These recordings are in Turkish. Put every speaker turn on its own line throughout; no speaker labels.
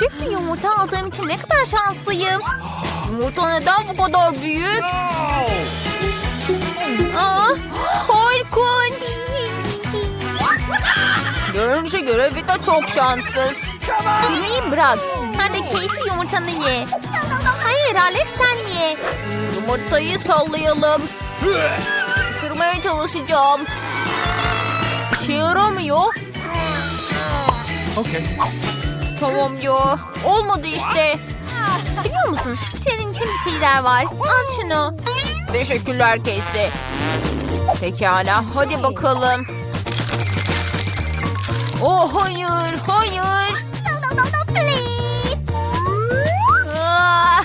Küçük bir yumurta aldığım için ne kadar şanslıyım. Yumurta neden bu kadar büyük? Aa, korkunç. Görünüşe göre Vita çok şanssız. Gülmeyi bırak. Hadi Casey yumurtanı ye. Hayır Alex sen ye. Yumurtayı sallayalım. Isırmaya çalışacağım. İşe yaramıyor.
Okay.
Tamam ya. Olmadı işte. Biliyor musun? Senin için bir şeyler var. Al şunu. Teşekkürler Casey. Pekala. Hadi bakalım. Oh hayır. Hayır. Ah,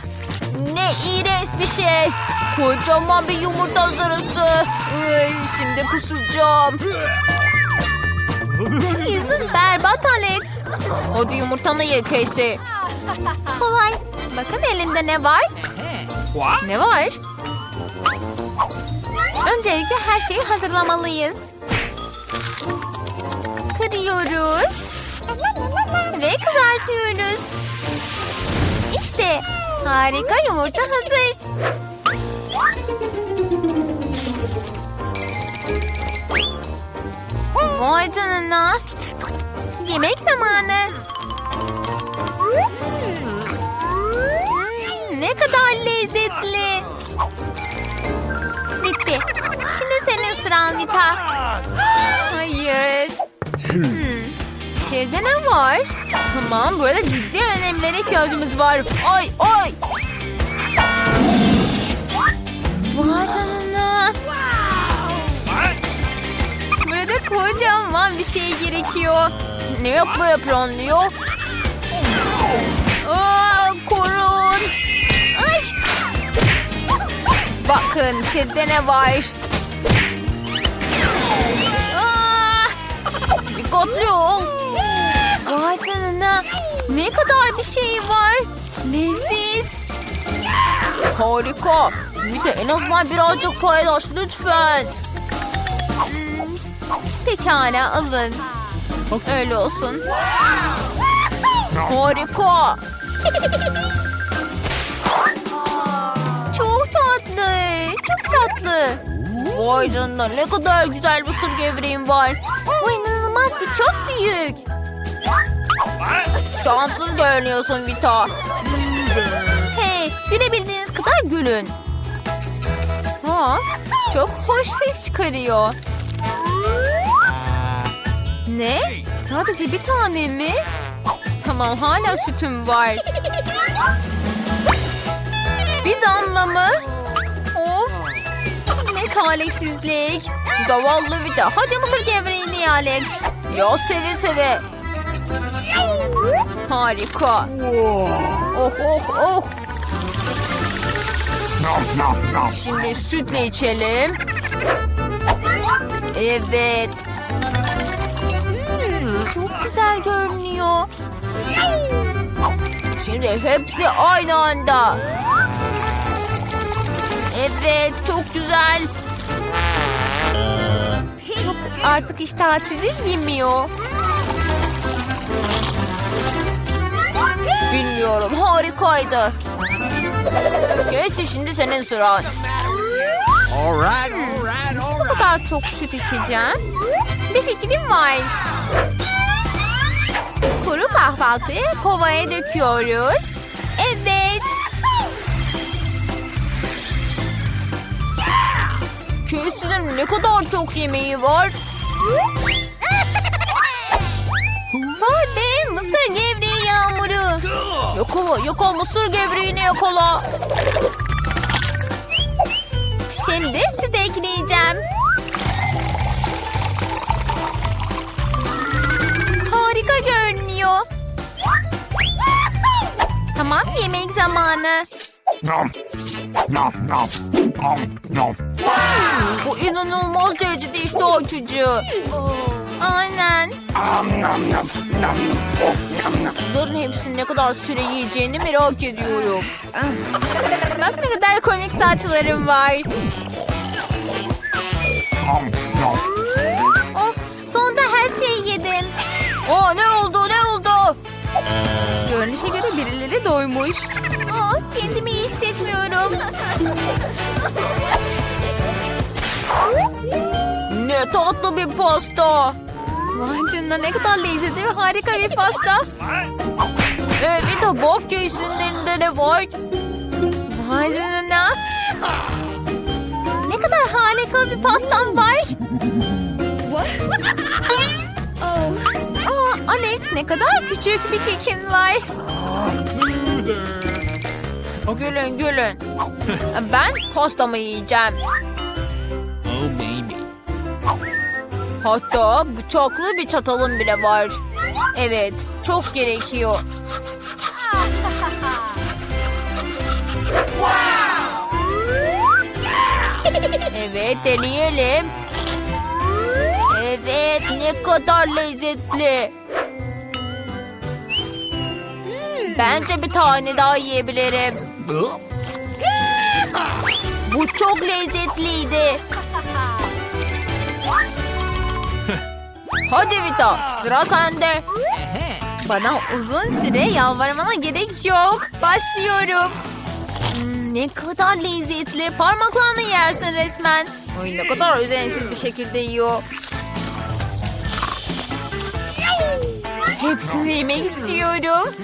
ne iğrenç bir şey. Kocaman bir yumurta zarısı. Ay, şimdi kusacağım. Yüzün berbat Alex. Hadi yumurtanı ye Casey. Kolay. Bakın elimde ne var? Ne var? Öncelikle her şeyi hazırlamalıyız. Kırıyoruz. Ve kızartıyoruz. İşte harika yumurta hazır. Vay canına. Yemek zamanı. Ne kadar lezzetli. Bitti. Şimdi senin sıran Vita. Hayır. Hmm. İçeride ne var? Tamam burada ciddi önemlere ihtiyacımız var. Ay ay. Vay canına. Burada kocaman bir şey gerekiyor. Ne yapmaya planlıyor? Aa, korun. Ay. Bakın içeride ne var? Aa. Vay canına. Ne kadar bir şey var. Leziz. Harika. Bir de en azından birazcık paylaş lütfen. Hmm, Pekala alın. Öyle olsun. Harika. Çok tatlı. Çok tatlı. Vay canına ne kadar güzel mısır gevreğim var. Bu inanılmaz bir çok büyük. Şanssız görünüyorsun Vita. Hey gülebildiğiniz kadar gülün. Ha, çok hoş ses çıkarıyor. Ne? Sadece bir tane mi? Tamam hala sütüm var. Bir damla mı? Of. Ne talihsizlik. Zavallı Vida. Hadi mısır gevreğini Alex. Ya seve seve. Harika. Oh oh oh. Şimdi sütle içelim. Evet. Güzel görünüyor. Şimdi hepsi aynı anda. Evet, çok güzel. Çok artık iştah sizi yemiyor. Bilmiyorum, harikaydı. Neyse şimdi senin sıran.
All right, all right, all
Bu kadar çok süt içeceğim. Bir fikrim var. Kuru kahvaltıyı kovaya döküyoruz. Evet. Köysünün ne kadar çok yemeği var. Hadi mısır gevreği yağmuru. Yakala yakala mısır gevreğini yakala. Şimdi süt ekleyeceğim. Tamam yemek zamanı.
Nom. Nom nom. Nom nom.
Bu inanılmaz derecede iştah açıcı. Aynen.
Nom nom nom. Nom nom. Oh, nom nom.
Bunların hepsini ne kadar süre yiyeceğini merak ediyorum. Bak ne kadar komik saçlarım var.
Nom nom.
Of sonunda her şeyi yedim. Aa ne oldu ne oldu? Görünüşe karnı doymuş. Aa, kendimi iyi hissetmiyorum. ne tatlı bir pasta. Vay canına ne kadar lezzetli ve harika bir pasta. Evet bak ya üstünde ne var. Vay canına. Ne kadar harika bir pastam var. Ne kadar küçük bir kekin var. Gülün gülün. Ben pastamı yiyeceğim.
Oh, maybe.
Hatta bıçaklı bir çatalım bile var. Evet, çok gerekiyor. Evet, deneyelim. Evet, ne kadar lezzetli. Bence bir tane daha yiyebilirim. Bu çok lezzetliydi. Hadi Vita, sıra sende. Bana uzun süre yalvarmana gerek yok. Başlıyorum. Hmm, ne kadar lezzetli. Parmaklarını yersin resmen. Ay ne kadar özensiz bir şekilde yiyor. Hepsini yemek istiyorum.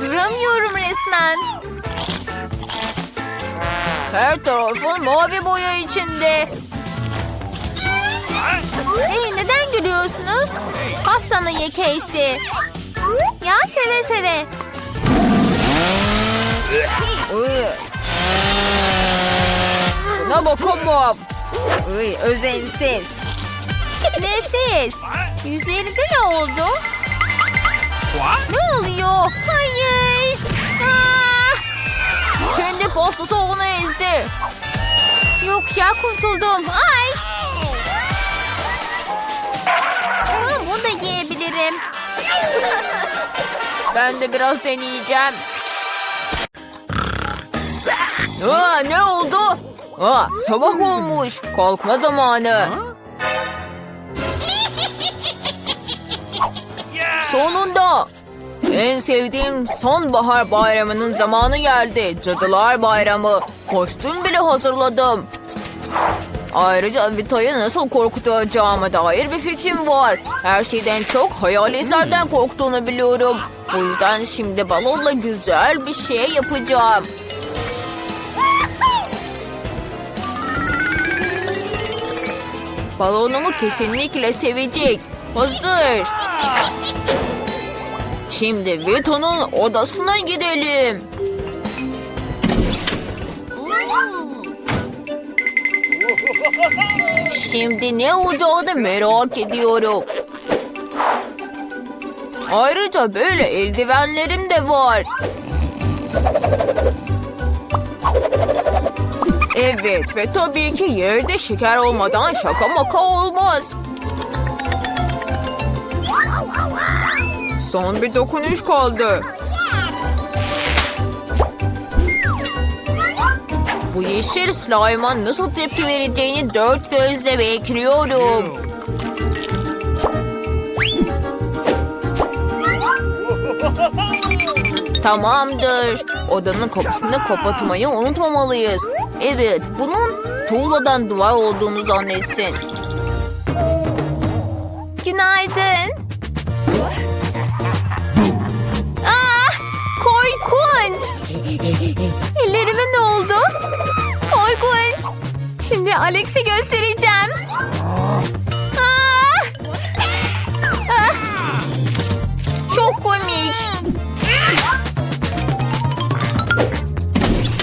Duramıyorum resmen. Her tarafın mavi boya içinde. Hey neden gülüyorsunuz? Pastanı ye Casey. Ya seve seve. Buna bakamam. Iy, özensiz. Nefis. Yüzlerinize ne oldu? Ne oluyor? Hayır. Aa! Kendi pastası onu ezdi. Yok ya kurtuldum. Ay. Aa, bunu da yiyebilirim. Ben de biraz deneyeceğim. Aa, ne oldu? Aa, sabah olmuş. Kalkma zamanı. En sevdiğim sonbahar bayramının zamanı geldi. Cadılar Bayramı. Kostüm bile hazırladım. Ayrıca Vita'yı nasıl korkutacağıma dair bir fikrim var. Her şeyden çok hayaletlerden korktuğunu biliyorum. O yüzden şimdi balonla güzel bir şey yapacağım. Balonumu kesinlikle sevecek. Hazır. Şimdi Vito'nun odasına gidelim. Şimdi ne olacağını merak ediyorum. Ayrıca böyle eldivenlerim de var. Evet ve tabii ki yerde şeker olmadan şaka maka olmaz. Son bir dokunuş kaldı. Bu yeşil slime'a nasıl tepki vereceğini dört gözle bekliyorum. Tamamdır. Odanın kapısını kapatmayı unutmamalıyız. Evet, bunun tuğladan duvar olduğunu zannetsin. Günaydın. Şimdi Alex'e göstereceğim. Ah! Ah! Çok komik.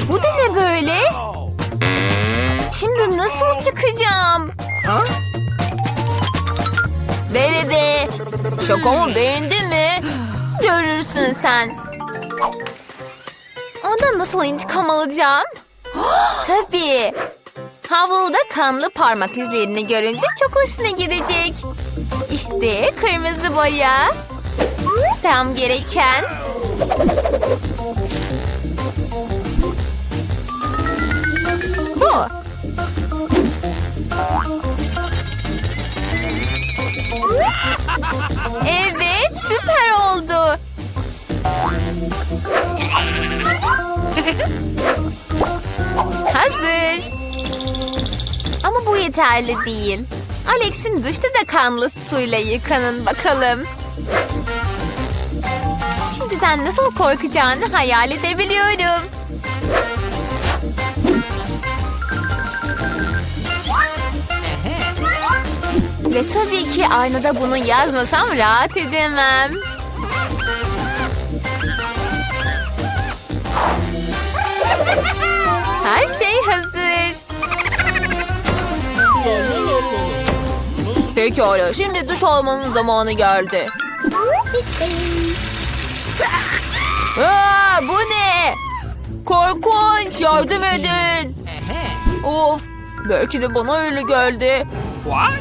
Bu da ne böyle? Şimdi nasıl çıkacağım? Be be be. Şakamı beğendin mi? Görürsün sen. Ondan nasıl intikam alacağım? Tabii. Havluda kanlı parmak izlerini görünce çok hoşuna gidecek. İşte kırmızı boya. Tam gereken. Bu. Evet, süper oldu. Hazır. Ama bu yeterli değil. Alex'in dışta da kanlı suyla yıkanın bakalım. Şimdiden nasıl korkacağını hayal edebiliyorum. Ve tabii ki aynada bunu yazmasam rahat edemem. Her şey hazır. Pekala şimdi duş almanın zamanı geldi. Aa, bu ne? Korkunç yardım edin. Of belki de bana öyle geldi.
What?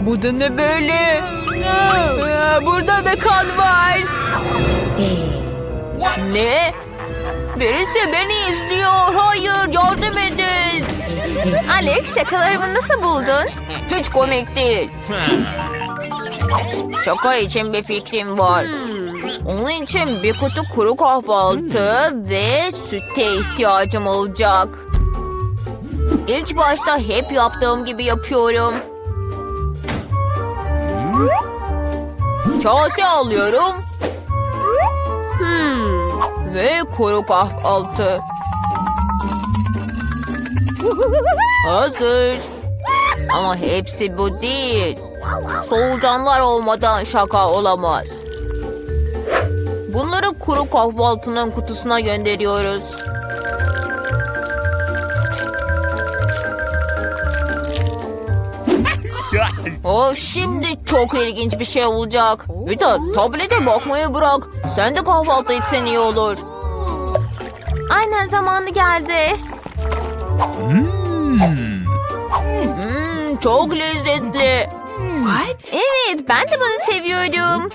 Bu da ne böyle? Aa, burada da kan var. Ne? Birisi beni izliyor. Hayır yardım edin. Alex şakalarımı nasıl buldun? Hiç komik değil. Şaka için bir fikrim var. Onun için bir kutu kuru kahvaltı ve süte ihtiyacım olacak. İlk başta hep yaptığım gibi yapıyorum. Kase alıyorum. Hmm. Ve kuru kahvaltı. Hazır. Ama hepsi bu değil. Solucanlar olmadan şaka olamaz. Bunları kuru kahvaltının kutusuna gönderiyoruz. Oh şimdi çok ilginç bir şey olacak. Vita tablete bakmayı bırak. Sen de kahvaltı etsen iyi olur. Aynen zamanı geldi. Hmm, çok lezzetli.
What?
Evet ben de bunu seviyorum.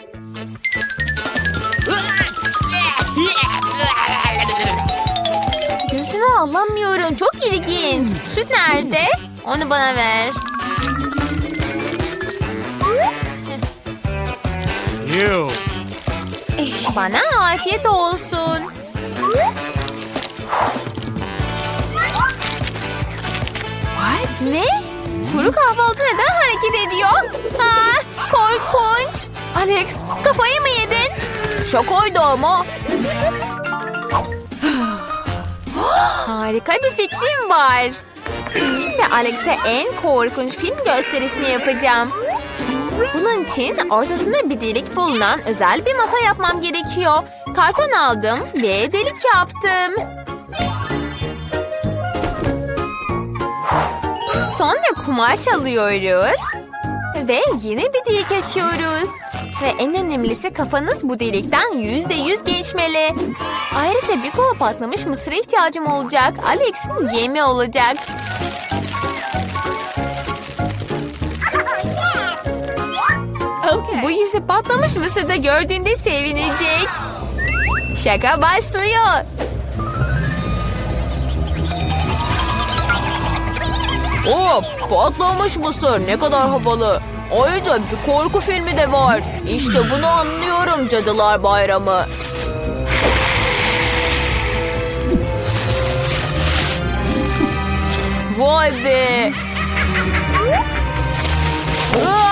Gözümü alamıyorum. Çok ilginç. Süt nerede? Onu bana ver.
Ew.
Bana afiyet olsun. Ne? Kuru kahvaltı neden hareket ediyor? Ha, korkunç. Alex kafayı mı yedin? Şakaydı ama. Harika bir fikrim var. Şimdi Alex'e en korkunç film gösterisini yapacağım. Bunun için ortasında bir delik bulunan özel bir masa yapmam gerekiyor. Karton aldım ve delik yaptım. Sonra kumaş alıyoruz. Ve yine bir delik açıyoruz. Ve en önemlisi kafanız bu delikten yüzde yüz geçmeli. Ayrıca bir kova patlamış mısıra ihtiyacım olacak. Alex'in yemi olacak. Bu yüzü patlamış mısırda gördüğünde sevinecek. Şaka başlıyor. Oo, patlamış mısır ne kadar havalı. Ayrıca bir korku filmi de var. İşte bunu anlıyorum Cadılar Bayramı. Vay be.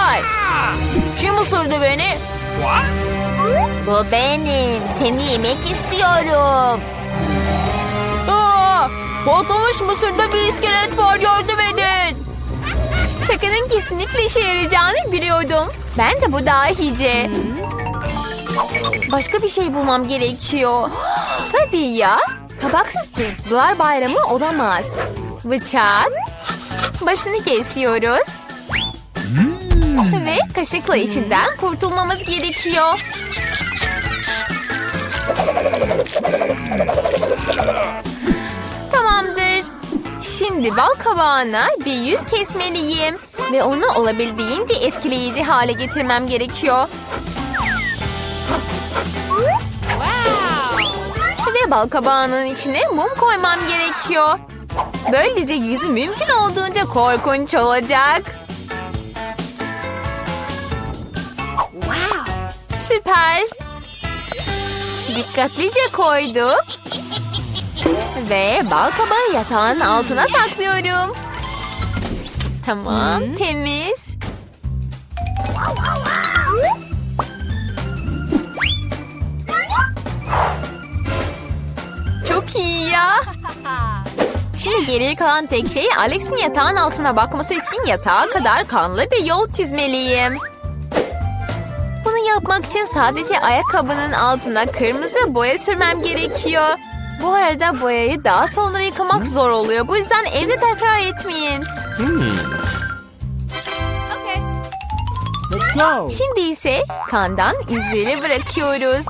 Ay! Kim ısırdı beni?
What?
Bu benim. Seni yemek istiyorum. Patlamış mısırda bir iskelet var yardım edin. Şakanın kesinlikle işe yarayacağını biliyordum. Bence bu dahice. Başka bir şey bulmam gerekiyor. Tabii ya. Tabaksız çocuklar bayramı olamaz. Bıçak. Başını kesiyoruz. Ve kaşıkla içinden kurtulmamız gerekiyor. Şimdi bal kabağına bir yüz kesmeliyim. Ve onu olabildiğince etkileyici hale getirmem gerekiyor. Ve bal kabağının içine mum koymam gerekiyor. Böylece yüzü mümkün olduğunca korkunç olacak. Süper. Dikkatlice koyduk. Ve bal kabağı yatağın altına saklıyorum. Tamam, temiz. Çok iyi ya. Şimdi geriye kalan tek şey Alex'in yatağın altına bakması için yatağa kadar kanlı bir yol çizmeliyim. Bunu yapmak için sadece ayakkabının altına kırmızı boya sürmem gerekiyor. Bu arada boyayı daha sonra yıkamak zor oluyor. Bu yüzden evde tekrar etmeyin.
Let's go.
Şimdi ise kandan izleri bırakıyoruz.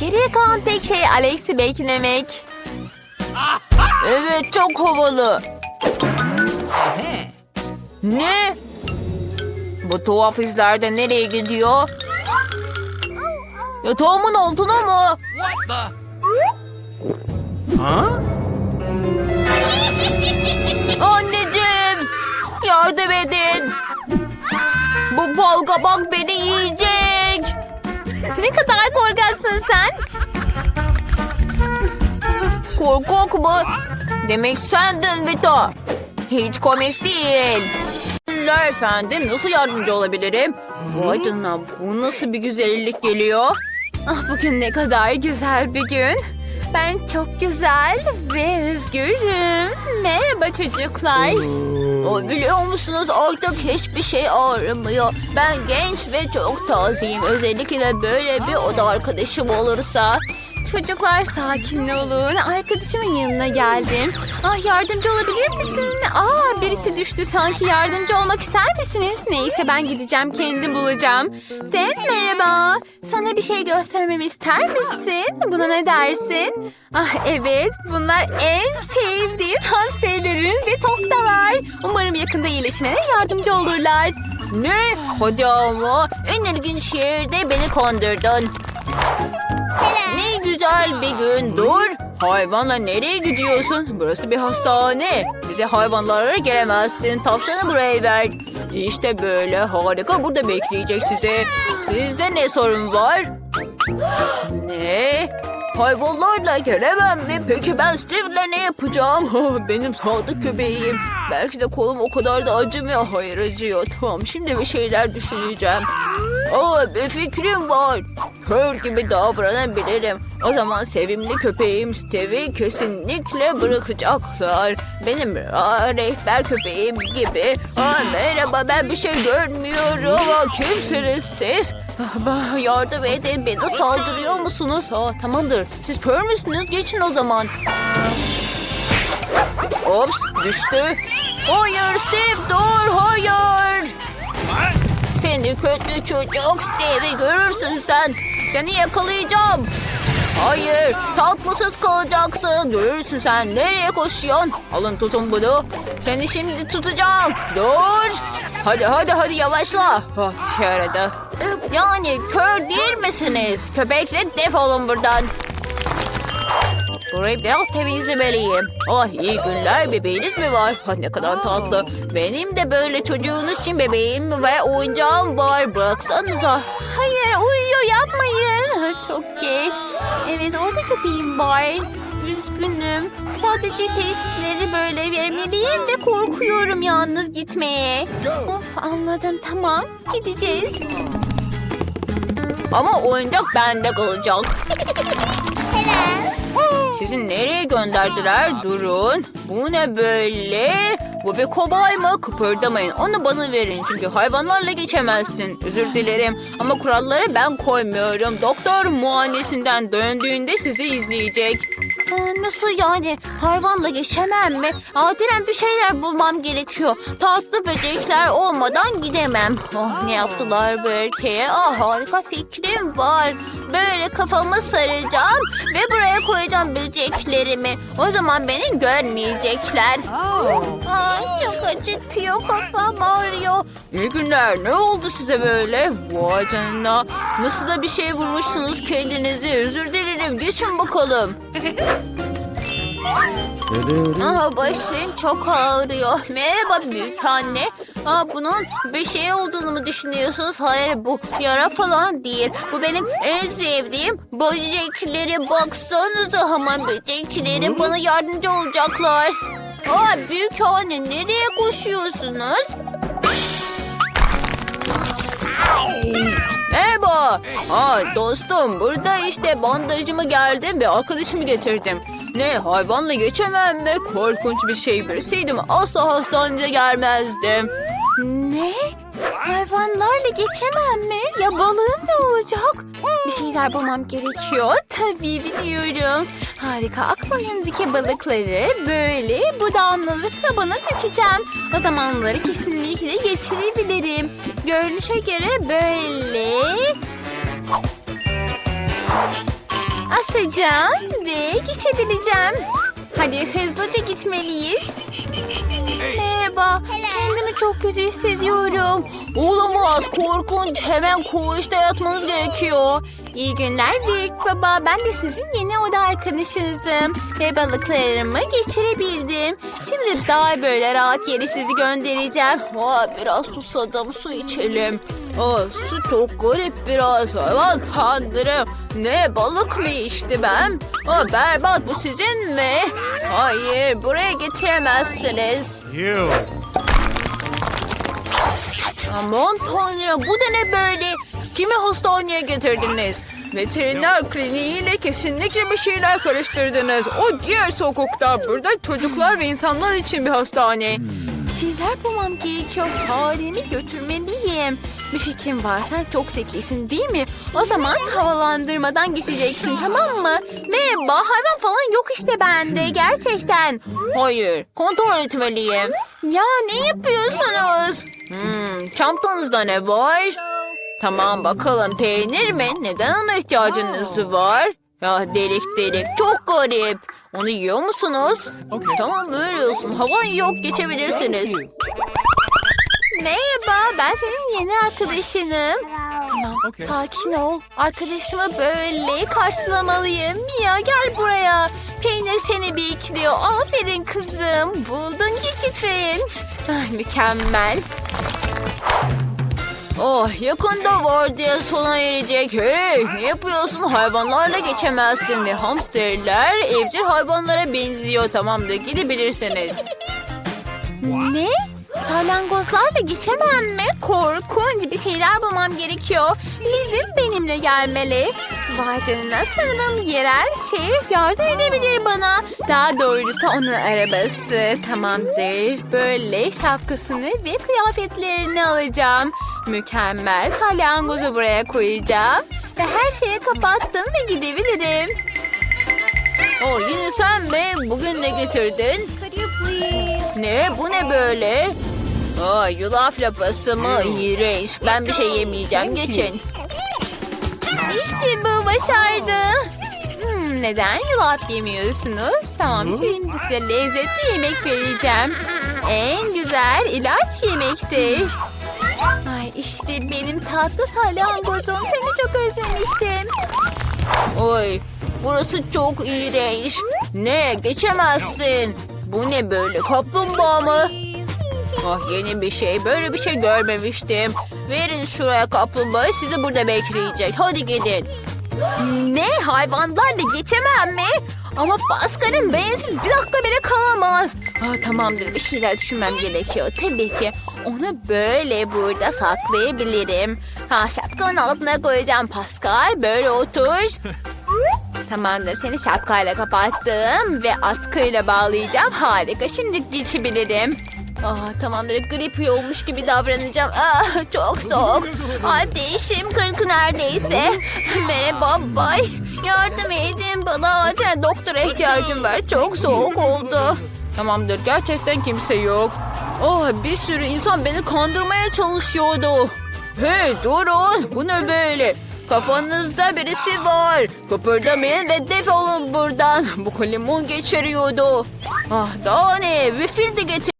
Geriye kalan tek şey Alex'i beklemek. Evet çok havalı. Ne? Bu tuhaf izler de nereye gidiyor? Yatağımın altına mı?
Huh?
Anneciğim! Yardım edin! Bu bal kabak beni yiyecek! Ne kadar korkaksın sen? Korkak mı? Demek sendin Vito. Hiç komik değil. Efendim. Nasıl yardımcı olabilirim? Vay canına bu nasıl bir güzellik geliyor? Ah bugün ne kadar güzel bir gün. Ben çok güzel ve özgürüm. Merhaba çocuklar. O biliyor musunuz artık hiçbir şey ağrımıyor. Ben genç ve çok tazeyim. Özellikle böyle bir oda arkadaşım olursa. Çocuklar sakin olun. Arkadaşımın yanına geldim. Ah yardımcı olabilir misin? Aa birisi düştü. Sanki yardımcı olmak ister misiniz? Neyse ben gideceğim kendi bulacağım. Den merhaba. Sana bir şey göstermemi ister misin? Buna ne dersin? Ah evet bunlar en sevdiğim hamsterlerin ve toktalar. Umarım yakında iyileşmene yardımcı olurlar. Ne? Hadi ama en ilginç şehirde beni kandırdın. Ne güzel bir gün. Dur. Hayvanla nereye gidiyorsun? Burası bir hastane. Bize hayvanlara gelemezsin. Tavşanı buraya ver. İşte böyle harika burada bekleyecek sizi. Sizde ne sorun var? Ne? Hayvanlarla gelemem mi? Peki ben Steve'le ne yapacağım? Benim sadık köpeğim. Belki de kolum o kadar da acımıyor. Hayır acıyor. Tamam şimdi bir şeyler düşüneceğim. Aa bir fikrim var. Kör gibi davranabilirim. O zaman sevimli köpeğim Steve'i kesinlikle bırakacaklar. Benim aa, rehber köpeğim gibi. Aa, merhaba ben bir şey görmüyorum. Aa, kimsiniz siz? Ah, bah, Yardım edin beni saldırıyor musunuz? Aa, tamamdır siz kör müsünüz? Geçin o zaman. Ops düştü. Hayır Steve dur hayır. Seni kötü çocuk Steve'i görürsün sen. Seni yakalayacağım. Hayır tatlısız kalacaksın. Görürsün sen nereye koşuyorsun? Alın tutun bunu. Seni şimdi tutacağım. Dur. Hadi hadi hadi yavaşla. Oh, işe yaradı. Yani kör değil misiniz? Köpekle defolun buradan. Burayı biraz temizlemeliyim. Ah iyi günler bebeğiniz mi var? Ha, ne kadar tatlı. Benim de böyle çocuğunuz için bebeğim ve oyuncağım var. Bıraksanıza. Hayır uyuyor yapmayın. Çok geç. Evet orada köpeğim var. Üzgünüm. Sadece testleri böyle vermeliyim ve korkuyorum yalnız gitmeye. Of anladım tamam gideceğiz. Ama oyuncak bende kalacak. Sizi nereye gönderdiler? Durun. Bu ne böyle? Bu bir kobay mı? Kıpırdamayın. Onu bana verin. Çünkü hayvanlarla geçemezsin. Özür dilerim. Ama kuralları ben koymuyorum. Doktor muayenesinden döndüğünde sizi izleyecek. Nasıl yani? Hayvanla geçemem mi? Acilen bir şeyler bulmam gerekiyor. Tatlı böcekler olmadan gidemem. Oh, ne yaptılar bu erkeğe? Ah, harika fikrim var. Böyle kafamı saracağım ve buraya koyacağım böceklerimi. O zaman beni görmeyecekler. Ay, çok acıtıyor kafam ağrıyor. İyi günler. Ne oldu size böyle? Vay canına. Nasıl da bir şey vurmuşsunuz kendinizi. Özür dilerim. Geçin bakalım. Aha başım çok ağrıyor. Merhaba büyük anne. Aa, bunun bir şey olduğunu mu düşünüyorsunuz? Hayır bu yara falan değil. Bu benim en sevdiğim böcekleri. Baksanıza hemen böcekleri bana yardımcı olacaklar. Aa, büyük anne nereye koşuyorsunuz? Merhaba. Aa, dostum burada işte bandajımı geldim ve arkadaşımı getirdim. Ne hayvanla geçemem mi? Korkunç bir şey bilseydim asla hastanede gelmezdim. Ne? Hayvanlarla geçemem mi? Ya balığım ne olacak? Bir şeyler bulmam gerekiyor. Tabii biliyorum. Harika. Akvaryumdaki balıkları böyle bu damlalık kabına dökeceğim. O zamanları kesinlikle geçirebilirim. Görünüşe göre böyle asacağım ve geçebileceğim. Hadi hızlıca gitmeliyiz. Merhaba. Kendimi çok kötü hissediyorum. Olamaz. Korkunç. Hemen koğuşta yatmanız gerekiyor. İyi günler büyük baba. Ben de sizin yeni oda arkadaşınızım. Ve balıklarımı geçirebildim. Şimdi daha böyle rahat yere sizi göndereceğim. Aa, biraz susadım. Su içelim. Aa, su çok garip biraz. Aman tanrım. Ne balık mı içti ben? Aa, berbat bu sizin mi? Hayır buraya getiremezsiniz.
You.
Aman tanrım bu da ne böyle? Kimi hastaneye getirdiniz? Veteriner kliniğiyle kesinlikle bir şeyler karıştırdınız. O diğer sokakta burada çocuklar ve insanlar için bir hastane. Şeyler bulmam gerekiyor. Faremi götürmeliyim. Bir fikrim var. Sen çok zekisin değil mi? O zaman havalandırmadan geçeceksin tamam mı? Merhaba hayvan falan yok işte bende gerçekten. Hayır kontrol etmeliyim. Ya ne yapıyorsunuz? Hmm, çantanızda ne var? Tamam bakalım peynir mi? Neden ona ihtiyacınız var? Ya delik delik çok garip. Onu yiyor musunuz? Tamam öyle olsun. Havan yok geçebilirsiniz. Merhaba ben senin yeni arkadaşınım. Tamam sakin ol. Arkadaşımı böyle karşılamalıyım. Mia gel buraya. Peynir seni bekliyor. Aferin kızım. Buldun geçitin. Ah, mükemmel. Oh yakında var diye sona erecek. Hey ne yapıyorsun? Hayvanlarla geçemezsin ve hamsterler evcil hayvanlara benziyor. Tamamdır gidebilirsiniz. Ne? Salyangozlarla geçemem mi? Korkunç bir şeyler bulmam gerekiyor. Lizim benimle gelmeli. Vay canına sanırım yerel şef yardım edebilir bana. Daha doğrusu onun arabası. Tamamdır. Böyle şapkasını ve kıyafetlerini alacağım. Mükemmel. Salyangozu buraya koyacağım. Ve her şeyi kapattım ve gidebilirim. Oh yine sen mi? Bugün ne getirdin? Ne? Bu ne böyle? Aa, yulaf lapası mı? İğrenç. Ben bir şey yemeyeceğim. Geçin. İşte bu başardı. Hmm, neden yulaf yemiyorsunuz? Tamam şimdi size lezzetli yemek vereceğim. En güzel ilaç yemektir. İşte benim tatlı salyangozum. Seni çok özlemiştim. Oy burası çok iğrenç. Ne geçemezsin. Bu ne böyle kaplumbağa mı? Ah yeni bir şey. Böyle bir şey görmemiştim. Verin şuraya kaplumbağa sizi burada bekleyecek. Hadi gidin. Ne? Hayvanlarla geçemem mi? Ama Pascal'in bensiz bir dakika bile kalamaz. Aa, tamamdır bir şeyler düşünmem gerekiyor. Tabii ki onu böyle burada saklayabilirim. Ha şapkanın altına koyacağım Pascal. Böyle otur. Tamamdır seni şapkayla kapattım ve atkıyla bağlayacağım. Harika şimdi geçebilirim. Aa, tamamdır grip olmuş gibi davranacağım. Aa, çok soğuk. Ateşim kırk neredeyse. Merhaba bay. Yardım edin bana acil doktora ihtiyacım var. Çok soğuk oldu. Tamamdır gerçekten kimse yok. Oh, bir sürü insan beni kandırmaya çalışıyordu. Hey durun bu ne böyle? Kafanızda birisi var. Kıpırdamayın ve defolun buradan. Bu limon geçiriyordu. Ah daha ne? Bir fil de getir.